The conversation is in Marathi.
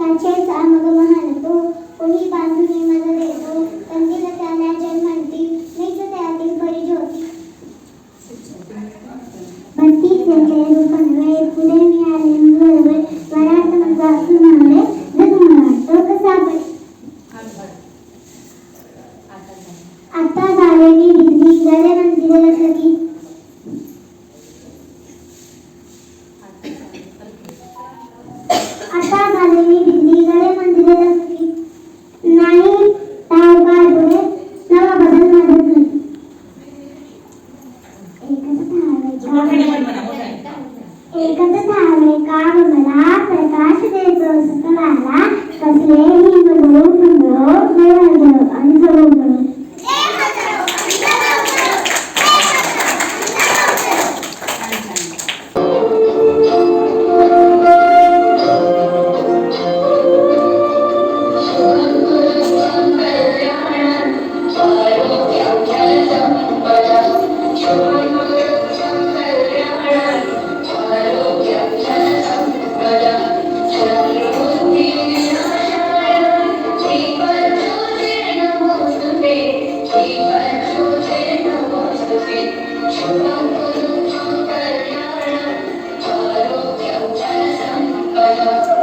काचेचा मग महाल तो कोणी बांधून मला देतो? कंदील त्याला जल म्हणती मीच त्यातील खरी ज्योती. भक्ती त्यांचे रूप नव्हे फुले मिळाले. बरोबर वरात मग असून नव्हे जगमगा तो कसा बरे आता झालेली डिग्री गळे मंदिराला सगळी एकच धामे काम प्रकाश दे Amen.